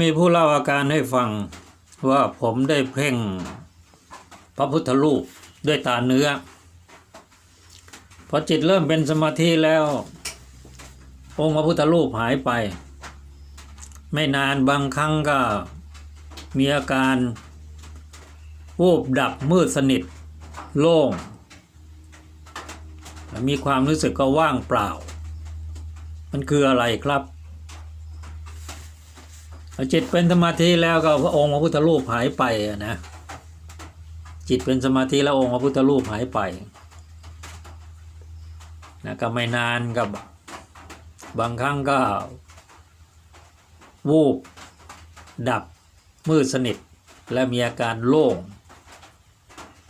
มีผู้เล่าอาการให้ฟังว่าผมได้เพ่งพระพุทธรูปด้วยตาเนื้อ พอจิตเริ่มเป็นสมาธิแล้ว องค์พระพุทธรูปหายไป ไม่นานบางครั้งก็มีอาการวูบดับมืดสนิท โล่ง มีความรู้สึกก็ว่างเปล่า มันคืออะไรครับ จิตเป็นสมาธิแล้วก็พระองค์พระพุทธรูปหายไปนะจิตเป็นสมาธิแล้วองค์พระพุทธรูปหายไปนะก็ไม่นานกับบางครั้งก็ วูบ ดับมืดสนิท และมีอาการโล่ง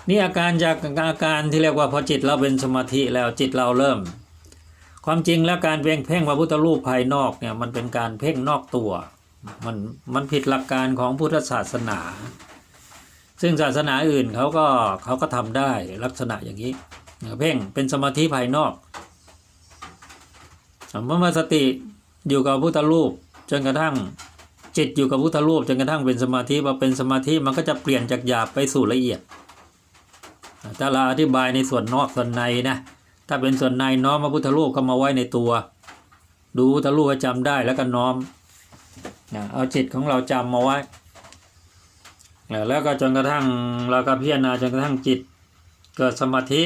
นี่อาการจากอาการที่เรียกว่าพอจิตเราเป็นสมาธิแล้วจิตเราเริ่ม ความจริงแล้วการเพ่งเพ่งพระพุทธรูปภายนอกเนี่ยมันเป็นการเพ่งนอกตัว มันมันผิดหลักการของพุทธศาสนา ซึ่งศาสนาอื่นเขาก็เขาก็ทำได้ลักษณะอย่างนี้เพ่งเป็นสมาธิภายนอกเมื่อมาสติอยู่กับพุทธรูปจนกระทั่งจิตอยู่กับพุทธรูปจนกระทั่งเป็นสมาธิพอเป็นสมาธิมันก็จะเปลี่ยนจากหยาบไปสู่ละเอียดถ้าเราอธิบายในส่วนนอกส่วนในนะถ้าเป็นส่วนในน้อมพระพุทธรูปก็มาไว้ในตัว ดูพุทธรูปจำได้แล้วก็น้อม นะเอาจิตของเราจำมาไว้แล้วก็จนกระทั่งเราก็พิจารณาจนกระทั่งจิตเกิดสมาธิ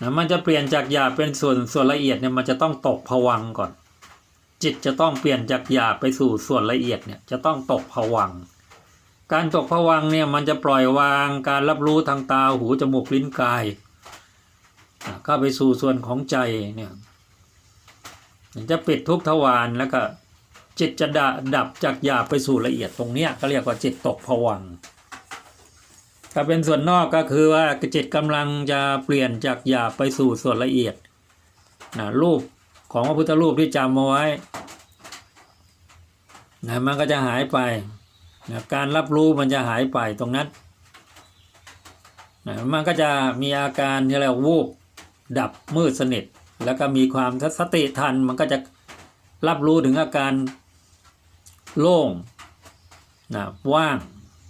นะมันจะเปลี่ยนจากหยาบเป็นส่วนส่วนละเอียดเนี่ยมันจะต้องตกผวังก่อน จิตจะต้องเปลี่ยนจากหยาบไปสู่ส่วนละเอียดเนี่ยจะต้องตกผวัง การตกผวังเนี่ยมันจะปล่อยวางการรับรู้ทางตาหูจมูกลิ้นกายเข้าไปสู่ส่วนของใจเนี่ยจะปิดทุกทวารแล้วก็ จิตจะดดับจากหยาบไปสู่ละเอียดตรงเนี้ยก็เรียกว่าจิตตกผวังถ้าเป็นส่วนนอกก็คือว่าจิตกำลังจะเปลี่ยนจากหยาบไปสู่ส่วนละเอียดนะรูปของพระพุทธรูปที่จำมาไว้นะมันก็จะหายไปนะการรับรู้มันจะหายไปตรงนั้นนะมันก็จะมีอาการที่เรียกวูบดับมืดสนิท แล้วก็มีความสติทันมันก็จะรับรู้ถึงอาการ โล่งนะว่าง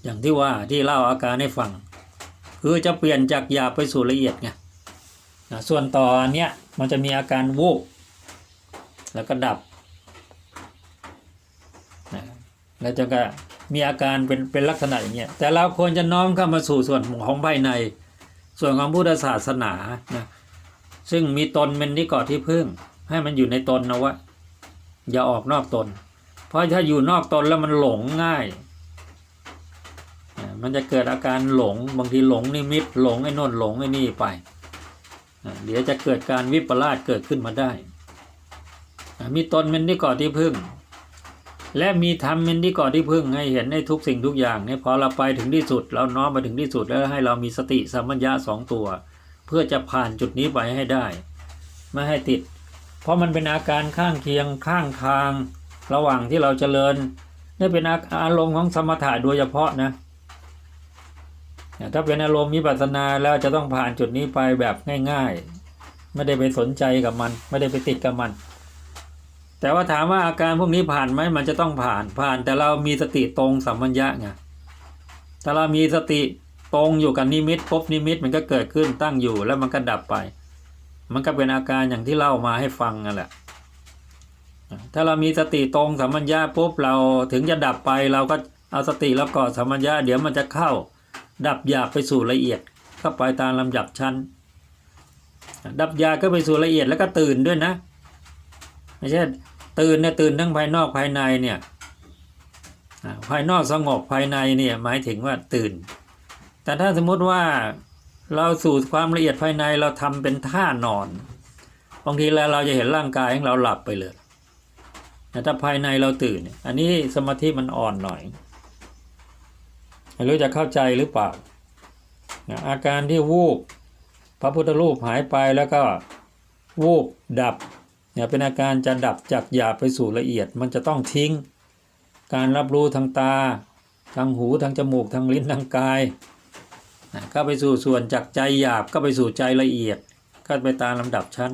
อย่างที่ว่าที่เล่าอาการให้ฟัง คือจะเปลี่ยนจากหยาบไปสู่ละเอียดไงนะส่วนต่อเนี้ยมันจะมีอาการวูบแล้วก็ดับนะแล้วจะก็มีอาการเป็นเป็นลักษณะอย่างเงี้ยแต่เราควรจะน้อมเข้ามาสู่ส่วนของภายใน ส่วนของพุทธศาสนานะซึ่งมีตนเป็นที่เกาะที่พึ่ง ให้มันอยู่ในตนนะวะอย่าออกนอกตน เพราะถ้าอยู่นอกตนแล้วมันหลงง่าย มันจะเกิดอาการหลงบางทีหลงนิมิตหลงไอ้นนหลงไอ้นี่ไป เดี๋ยวจะเกิดการวิปลาสเกิดขึ้นมาได้ มีตนเป็นที่กาะที่พึ่ง และมีธรรมเป็นที่กาะที่พึ่งให้เห็นในทุกสิ่งทุกอย่างเนี่ยพอเราไปถึงที่สุด เราน้อมมาถึงที่สุดแล้วให้เรามีสติสัมปัญญะสองตัว เพื่อจะผ่านจุดนี้ไปให้ได้ ไม่ให้ติด เพราะมันเป็นอาการข้างเคียงข้างทาง ระหว่างที่เราเจริญนี่เป็นอารมณ์ของสมถะโดยเฉพาะนะถ้าเป็นอารมณ์มิปัสนาแล้วจะต้องผ่านจุดนี้ไปแบบง่าย ๆ ไม่ได้ไปสนใจกับมัน ไม่ได้ไปติดกับมัน แต่ว่าถามว่าอาการพวกนี้ผ่านไหมมันจะต้องผ่านผ่านแต่เรามีสติตรงสัมปัญญะไงถ้าเรามีสติตรงอยู่กับนิมิตพบนิมิตมันก็เกิดขึ้นตั้งอยู่แล้วมันก็ดับไป มันก็เป็นอาการอย่างที่เล่ามาให้ฟังนั่นแหละ ถ้าเรามีสติตรงสัมปัญญะปุ๊บเราถึงจะดับไปเราก็เอาสติแล้วก่อสัมปัญญะเดี๋ยวมันจะเข้า ดับหยาบไปสู่ละเอียดเข้าไปตามลำดับชั้น ดับยาก็ไปสู่ละเอียดแล้วก็ตื่นด้วยนะไม่ใช่ตื่นเนี่ยตื่นทั้งภายนอกภายในเนี่ยภายนอกสงบภายในเนี่ยหมายถึงว่าตื่น แต่ถ้าสมมติว่าเราสู่ความละเอียดภายในเราทำเป็นท่านอนบางทีแล้วเราจะเห็นร่างกายของเราหลับไปเลย ถ้าภายในเราตื่น อันนี้สมาธิมันอ่อนหน่อยไม่รู้จะเข้าใจหรือเปล่าอาการที่วูบพระพุทธรูปหายไปแล้วก็วูบดับเนี่ยเป็นอาการจะดับจากหยาบไปสู่ละเอียด มันจะต้องทิ้ง การรับรู้ทางตา ทางหูทางจมูกทางลิ้นทางกายก็ไปสู่ส่วนจากใจหยาบก็ไปสู่ใจละเอียดก็ไปตามลำดับชั้น